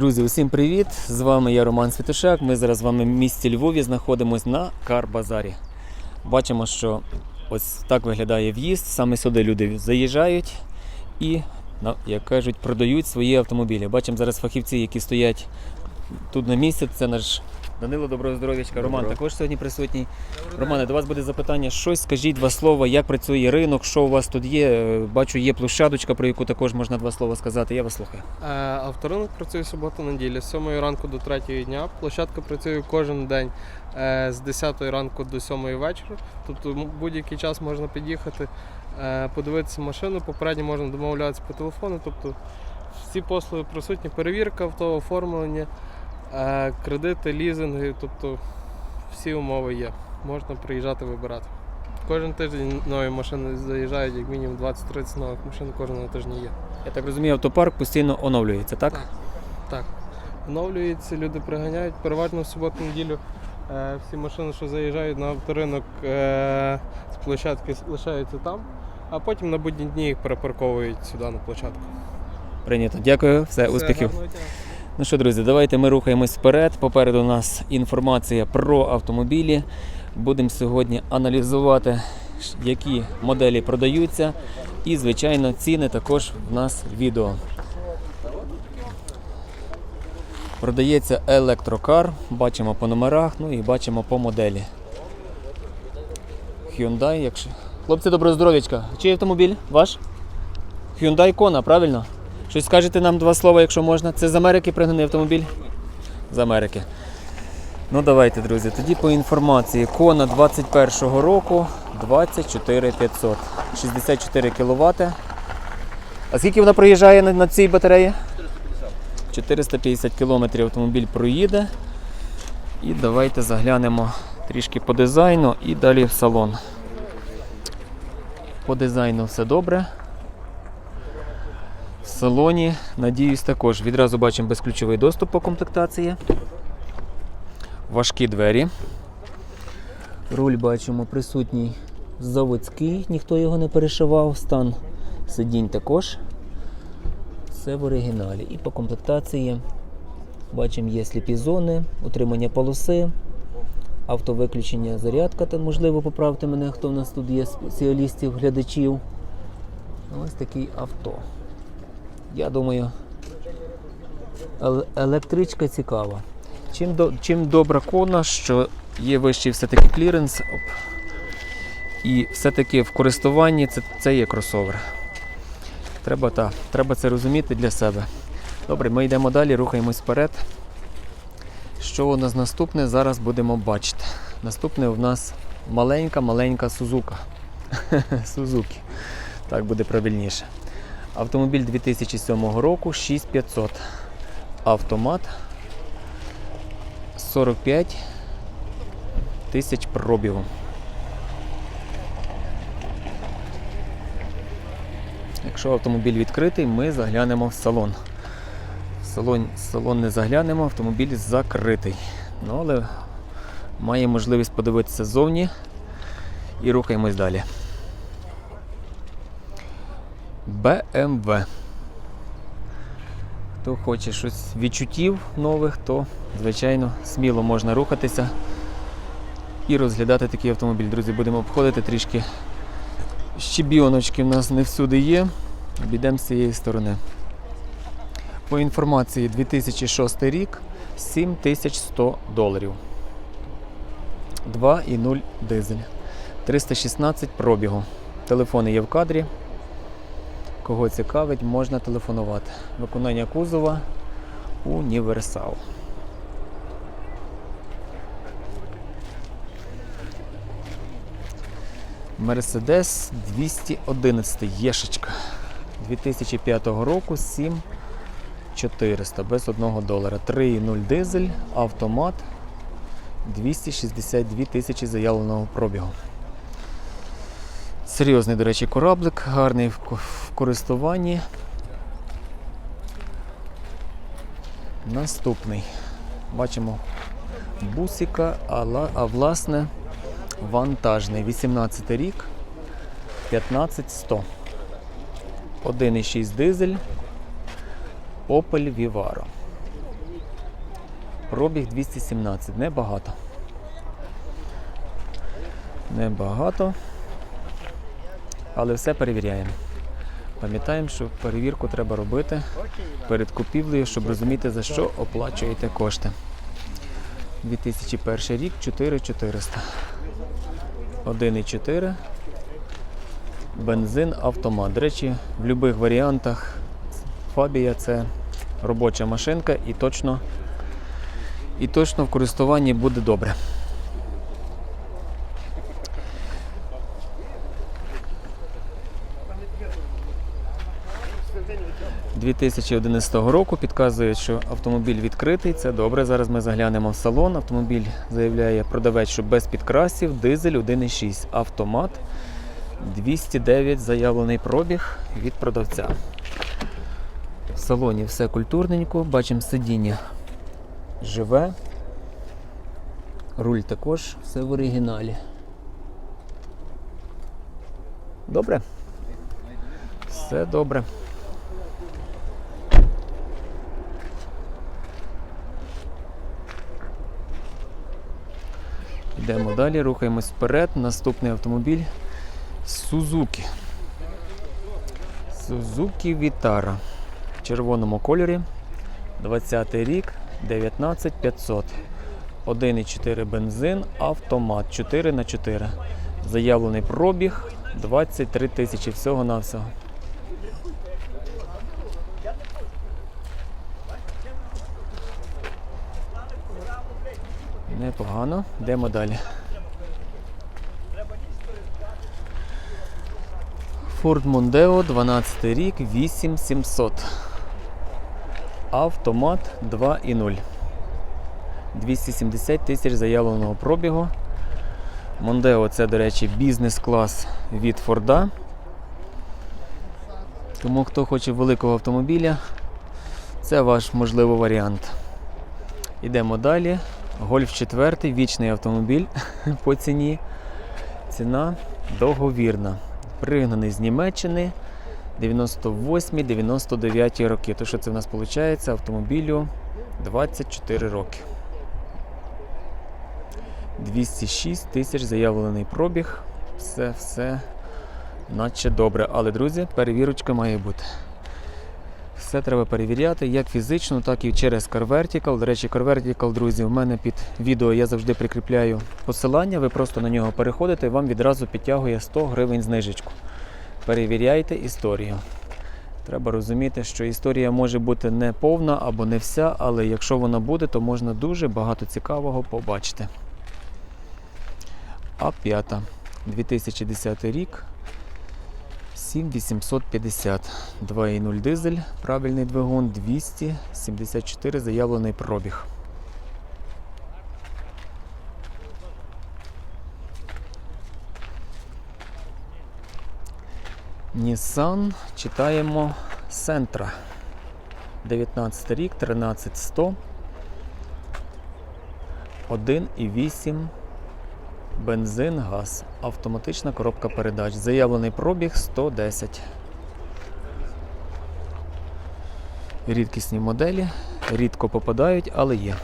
Друзі, усім привіт! З вами я Роман Святошак. Ми зараз з вами в місті Львові знаходимося на Карбазарі. Бачимо, що ось так виглядає в'їзд. Саме сюди люди заїжджають і, як кажуть, продають свої автомобілі. Бачимо зараз фахівці, які стоять тут на місці. Це наш Данило Доброго здоров'ячка. Роман Доброго. також сьогодні присутній. Романе, до вас буде запитання. Щось скажіть два слова, як працює ринок, що у вас тут є. Е, Бачу, є площадочка, про яку також можна два слова сказати. Я вас слухаю. Е, Авторинок працює суботу-неділю з 7 ранку до 3 дня. Площадка працює кожен день е, з 10 ранку до 7 вечора. Тобто м- будь-який час можна під'їхати, е, подивитися машину. Попередньо можна домовлятися по телефону. Тобто всі послуги присутні, перевірка авто, оформлення, кредити, лізинги, тобто всі умови є. Можна приїжджати вибирати. Кожен тиждень нові машини заїжджають, як мінімум 20-30 нових машин кожного тижня є. Я так розумію, автопарк постійно оновлюється, так? Так. Так. Оновлюється, люди приганяють. Переважно в суботу-неділю е, всі машини, що заїжджають на авторинок е, з площадки, лишаються там, а потім на будні дні їх перепарковують сюди на площадку. Прийнято. Дякую, все, Все, успіхів. Ну що, друзі, давайте ми рухаємось вперед. Попереду у нас інформація про автомобілі. Будемо сьогодні аналізувати, які моделі продаються. І, звичайно, ціни також в нас відео. Продається електрокар, бачимо по номерах, ну і бачимо по моделі. Hyundai, якщо. Хлопці, доброго здоров'ячка. Чий автомобіль? Ваш? Hyundai Kona, правильно? Щось скажете нам два слова, якщо можна. Це з Америки пригнаний автомобіль? З Америки. Ну давайте, друзі. Тоді по інформації. Кона 21-го року 24 500. 64 кВт. А скільки вона проїжджає на, на цій батареї? 450 км автомобіль проїде. І давайте заглянемо трішки по дизайну і далі в салон. По дизайну все добре. В салоні, надіюсь, також. Відразу бачимо безключовий доступ по комплектації. Важкі двері. Руль бачимо присутній заводський, ніхто його не перешивав. Стан сидінь також. Все в оригіналі. І по комплектації бачимо є сліпі зони, утримання полоси, автовиключення, зарядка. Та, можливо, поправте мене, хто в нас тут є спеціалістів, глядачів. Ось такий авто. Я думаю, електричка цікава. Чим, до, чим добра кона, що є вищий все-таки кліренс. Оп. І все-таки в користуванні це, це є кросовер. Треба, та, треба це розуміти для себе. Добре, ми йдемо далі, рухаємось вперед. Що у нас наступне, зараз будемо бачити. Наступне у нас маленька-маленька Сузука. Сузуки. Так буде правильніше. Автомобіль 2007 року 6500. Автомат 45 тисяч пробігу. Якщо автомобіль відкритий, ми заглянемо в салон. В салон, в салон не заглянемо, автомобіль закритий. Ну, але має можливість подивитися ззовні і рухаємось далі. BMW. Хто хоче щось відчуттів нових, то, звичайно, сміло можна рухатися і розглядати такий автомобіль. Друзі, будемо обходити трішки. Щебіночки в нас не всюди є. Обійдемо з цієї сторони. По інформації 2006 рік 7100 доларів. 2,0 дизель. 316 пробігу. Телефони є в кадрі. Кого цікавить, можна телефонувати. Виконання кузова універсал. Мерседес 211 Єшечка 2005 року 7400 без 1 долара. 3,0 дизель, автомат 262 тисячі заявленого пробігу. Серйозний, до речі, кораблик, гарний в користуванні. Наступний. Бачимо бусика, а, а власне вантажний. 18 рік, 15100. 1,6 дизель, Opel Vivaro. Пробіг 217. Небагато. Небагато. Але все перевіряємо. Пам'ятаємо, що перевірку треба робити перед купівлею, щоб розуміти, за що оплачуєте кошти. 2001 рік 4400. 1,4. Бензин, автомат. До речі, в будь-яких варіантах Фабія це робоча машинка і точно, і точно в користуванні буде добре. – 2011 року підказує, що автомобіль відкритий. Це добре. Зараз ми заглянемо в салон. Автомобіль заявляє продавець, що без підкрасів, дизель 1,6, автомат 209 заявлений пробіг від продавця. В салоні все культурненько, бачимо сидіння живе. Руль також все в оригіналі. Добре? Все добре. Йдемо далі, рухаємось вперед. Наступний автомобіль Suzuki. Suzuki Vitara в червоному кольорі. 20 рік, 19500. 1,4 бензин, автомат 4 на 4 Заявлений пробіг 23 тисячі всього-навсього. Непогано. Йдемо далі. Ford Mondeo 12 рік, 8700. Автомат 2.0. 270 тисяч заявленого пробігу. Mondeo це, до речі, бізнес-клас від Форда. Тому хто хоче великого автомобіля, це ваш можливо варіант. Ідемо далі. Гольф 4, вічний автомобіль по ціні. Ціна договірна. Пригнаний з Німеччини 98-99 роки. То що це в нас виходить? Автомобілю 24 роки. 206 тисяч заявлений пробіг. Все, все наче добре. Але, друзі, перевірочка має бути. Все треба перевіряти як фізично, так і через CarVertical. До речі, CarVertical, друзі, у мене під відео я завжди прикріпляю посилання. Ви просто на нього переходите, і вам відразу підтягує 100 гривень знижечку. Перевіряйте історію. Треба розуміти, що історія може бути не повна або не вся, але якщо вона буде, то можна дуже багато цікавого побачити. А5. 2010 рік. 7850. 2.0 дизель, правильний двигун, 274 заявлений пробіг. Nissan читаємо Sentra. 19 рік, 13100. 1,8 Бензин, газ, автоматична коробка передач. Заявлений пробіг 110. Рідкісні моделі, рідко попадають, але є.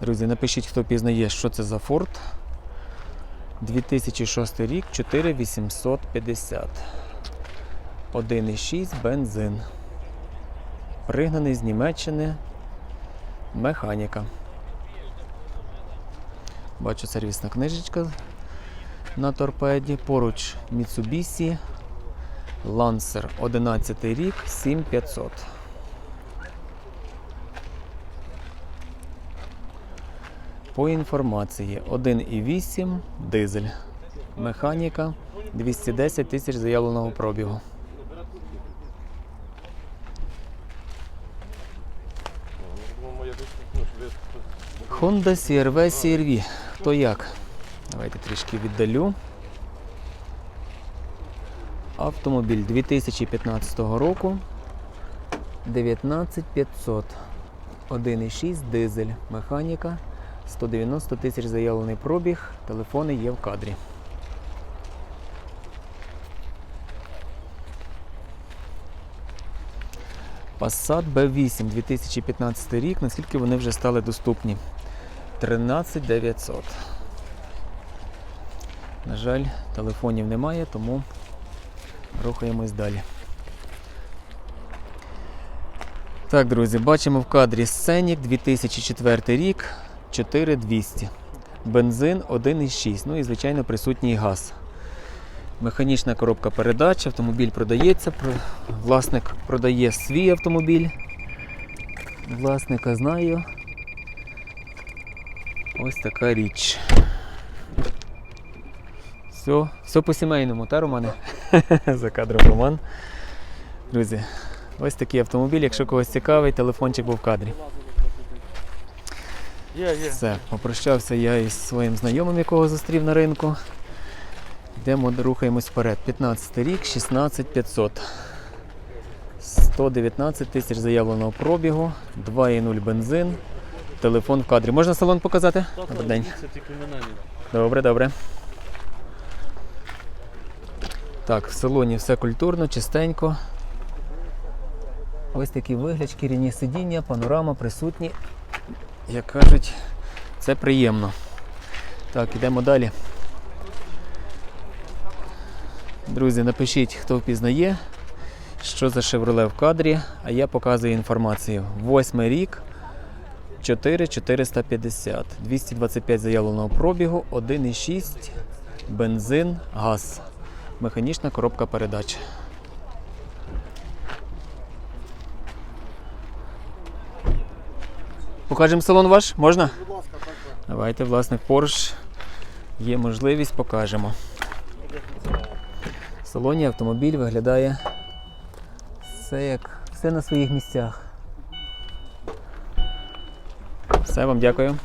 Друзі, напишіть, хто пізнає, що це за Ford. 2006 рік, 4850. 1,6 бензин. Пригнаний з Німеччини. Механіка. Бачу сервісна книжечка на торпеді. Поруч Mitsubishi Lancer 11 рік 7500. По інформації 1,8 дизель. Механіка 210 тисяч заявленого пробігу. Honda CRV CRV. Хто як? Давайте трішки віддалю. Автомобіль 2015 року. 19500. 1,6 дизель. Механіка. 190 тисяч заявлений пробіг. Телефони є в кадрі. Passat B8 2015 рік, наскільки вони вже стали доступні. 13 900. На жаль, телефонів немає, тому рухаємось далі. Так, друзі, бачимо в кадрі Scenic 2004 рік 4200. Бензин 1,6. Ну і, звичайно, присутній газ. Механічна коробка передач, автомобіль продається. Власник продає свій автомобіль. Власника знаю. Ось така річ. Все, все по сімейному, та Романе? За кадром Роман. Друзі, ось такий автомобіль. Якщо когось цікавий, телефончик був в кадрі. Все, попрощався я із своїм знайомим, якого зустрів на ринку. Йдемо, рухаємось вперед. 15 рік, 16500. 119 тисяч заявленого пробігу, 2,0 бензин, телефон в кадрі. Можна салон показати? Добрий день. Добре, добре. Так, в салоні все культурно, чистенько. Ось такий вигляд, шкіряні сидіння, панорама присутні. Як кажуть, це приємно. Так, ідемо далі. Друзі, напишіть, хто впізнає, що за Chevrolet в кадрі, а я показую інформацію. Восьмий рік, 4450, 225 заявленого пробігу, 1,6, бензин, газ, механічна коробка передач. Покажемо салон ваш? Можна? Давайте, власник Porsche. Є можливість, покажемо. В салоні автомобіль виглядає все як все на своїх місцях. Все, вам дякую.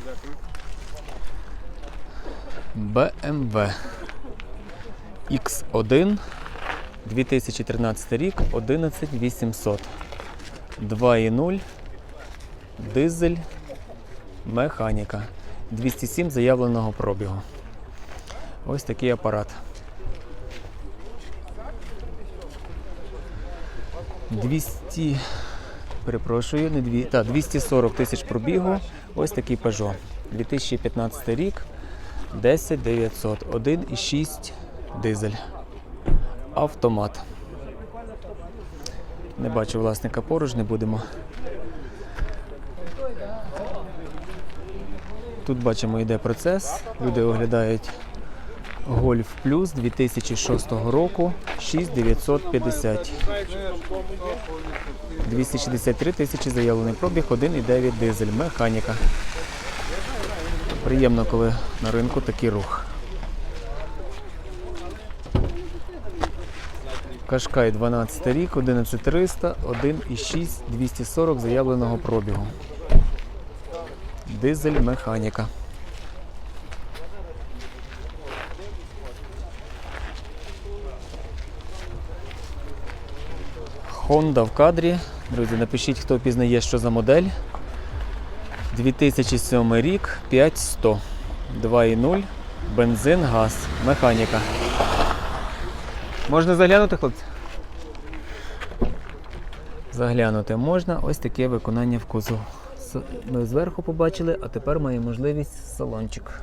BMW X1 2013 рік 11800 2.0 дизель механіка 207 заявленого пробігу. Ось такий апарат. 200, перепрошую, не дві, та, 240 тисяч пробігу. Ось такий Peugeot. 2015 рік, 10 900, 1,6 дизель. Автомат. Не бачу власника поруч, не будемо. Тут бачимо, йде процес. Люди оглядають Golf Plus 2006 року 6950. 263 тисячі заявлений пробіг, 1,9 дизель, механіка. Приємно, коли на ринку такий рух. Кашкай 12 рік, 11300, 1,6, 240 заявленого пробігу. Дизель механіка. Honda в кадрі. Друзі, напишіть, хто пізнає, що за модель. 2007 рік, 5100. 2.0, бензин, газ, механіка. Можна заглянути, хлопці? Заглянути можна. Ось таке виконання в кузов. Ми зверху побачили, а тепер має можливість салончик.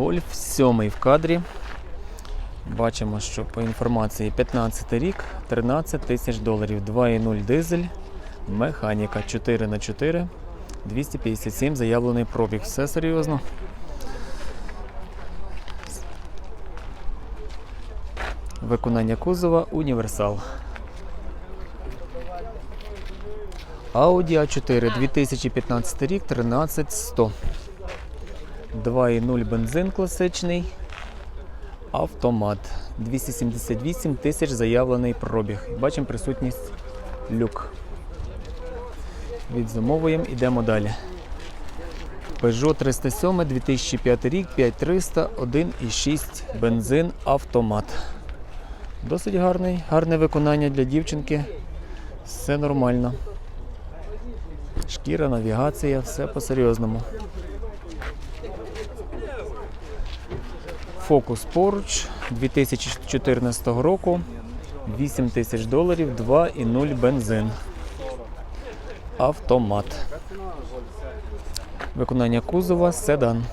Гольф 7 в кадрі. Бачимо, що по інформації 15 рік, 13 тисяч доларів, 2,0 дизель, механіка 4х4, 257 заявлений пробіг. Все серйозно. Виконання кузова універсал. Audi A4 2015 рік 13100. 2,0 бензин класичний. Автомат. 278 тисяч заявлений пробіг. Бачимо присутність люк. Відзумовуємо, йдемо далі. Peugeot 307 2005 рік, 5300, 1,6 бензин, автомат. Досить гарний, гарне виконання для дівчинки. Все нормально. Шкіра, навігація, все по-серйозному. Focus поруч 2014 року. 8 тисяч доларів, 2,0 бензин. Автомат. Виконання кузова седан.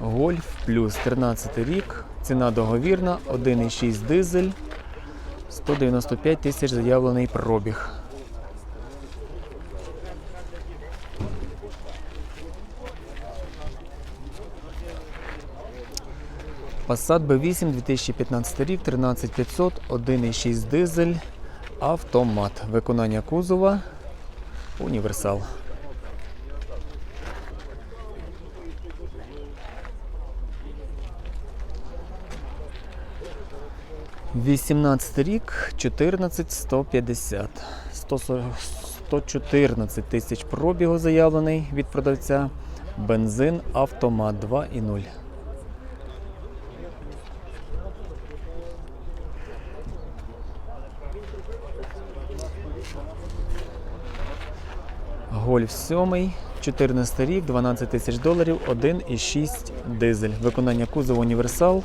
Гольф плюс 13 рік. Ціна договірна, 1,6 дизель. 195 тисяч заявлений пробіг. Passat B8 2015 рік, 13500, 1,6 дизель, автомат. Виконання кузова, універсал. Вісімнадцятий рік, 14 150. 140 114 тисяч пробігу заявлений від продавця. Бензин автомат 2,0. Гольф 7, 14 рік, 12 тисяч доларів, 1,6 дизель. Виконання кузову універсал.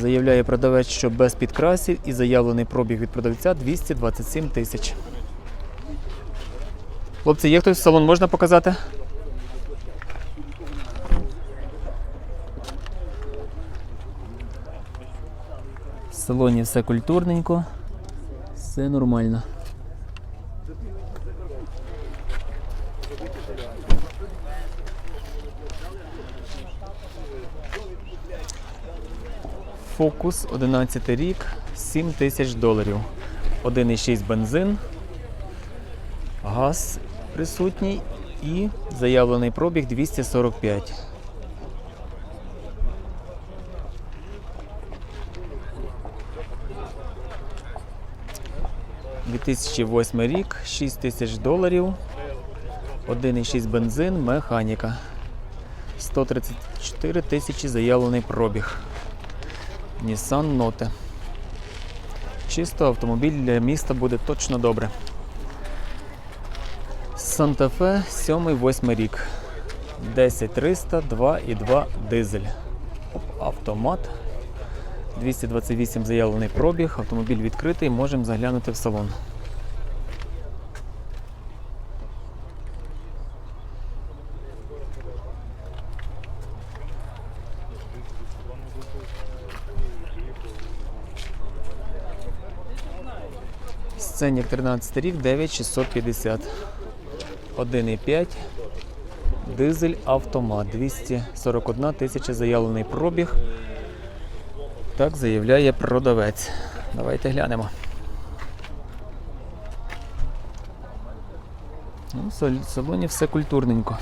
Заявляє продавець, що без підкрасів і заявлений пробіг від продавця 227 тисяч. Хлопці, є хтось салон можна показати? В салоні все культурненько, все нормально. Фокус 11 рік, 7 тисяч доларів. 1,6 бензин, газ присутній і заявлений пробіг 245. – 2008 рік, 6 тисяч доларів, 1,6 бензин, механіка. 134 тисячі заявлений пробіг. Nissan Note. Чисто автомобіль для міста буде точно добре. Santa Fe 7-8 рік. 10300, 2,2 дизель. Автомат. 228 заявлений пробіг. Автомобіль відкритий, можемо заглянути в салон. Сценік 13 рік, 9650. 1,5. Дизель автомат. 241 тисяча заявлений пробіг. Так заявляє продавець. Давайте глянемо. Ну, в салоні все культурненько.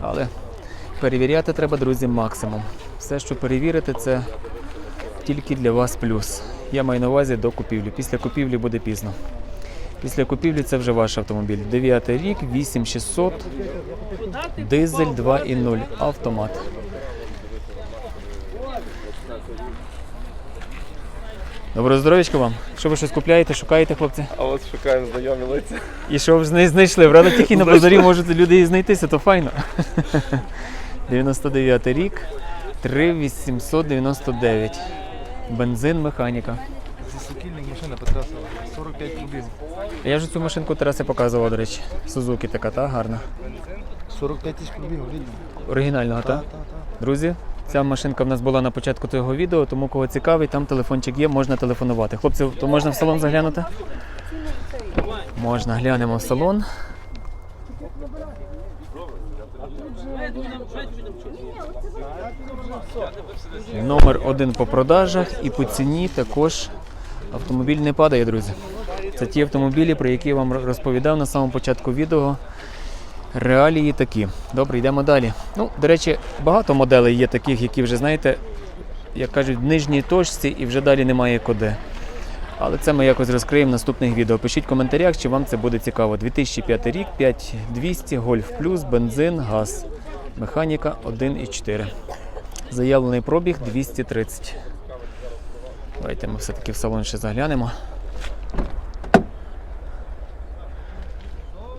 Але перевіряти треба, друзі, максимум. Все, що перевірити, це тільки для вас плюс. Я маю на увазі до купівлі. Після купівлі буде пізно. Після купівлі це вже ваш автомобіль. 9 рік, 8600, дизель 2.0, автомат. Доброго здоров'ячка вам. Що ви щось купляєте, шукаєте, хлопці? А от шукаємо знайомі лиця. І що ви знайшли? Правда, тільки на базарі можуть люди і знайтися, то файно. 99 рік, 3899. Бензин, механіка. Засокільник машина потрясла. 45 кубів. Я ж цю машинку Тараси показував, до речі. Сузуки така, та гарна. 45 тисяч кубів, рідно. Оригінального, та? Друзі, ця машинка в нас була на початку цього відео, тому кого цікавить, там телефончик є, можна телефонувати. Хлопці, то можна в салон заглянути? Можна, глянемо в салон. Номер один по продажах і по ціні також автомобіль не падає, друзі. Це ті автомобілі, про які я вам розповідав на самому початку відео. Реалії такі. Добре, йдемо далі. Ну, до речі, багато моделей є таких, які вже, знаєте, як кажуть, в нижній точці і вже далі немає коди. Але це ми якось розкриємо в наступних відео. Пишіть в коментарях, чи вам це буде цікаво. 2005 рік, 5200, Гольф Плюс, бензин, газ. Механіка 1,4. Заявлений пробіг 230. Давайте ми все-таки в салон ще заглянемо.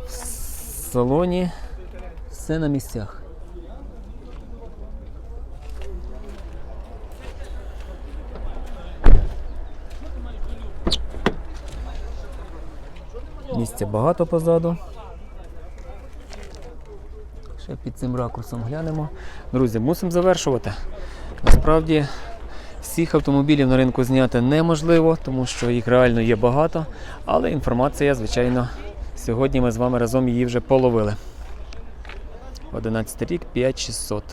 В салоні. Все на місцях. Місця багато позаду. Ще під цим ракурсом глянемо. Друзі, мусимо завершувати. Насправді всіх автомобілів на ринку зняти неможливо, тому що їх реально є багато. Але інформація, звичайно, сьогодні ми з вами разом її вже половили. 11 рік 5600.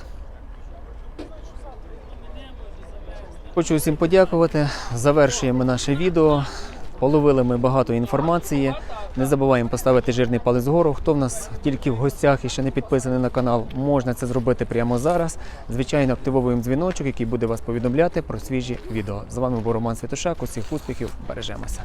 Хочу усім подякувати. Завершуємо наше відео. Половили ми багато інформації. Не забуваємо поставити жирний палець вгору. Хто в нас тільки в гостях і ще не підписаний на канал, можна це зробити прямо зараз. Звичайно, активовуємо дзвіночок, який буде вас повідомляти про свіжі відео. З вами був Роман Святошак. Усіх успіхів, бережемося.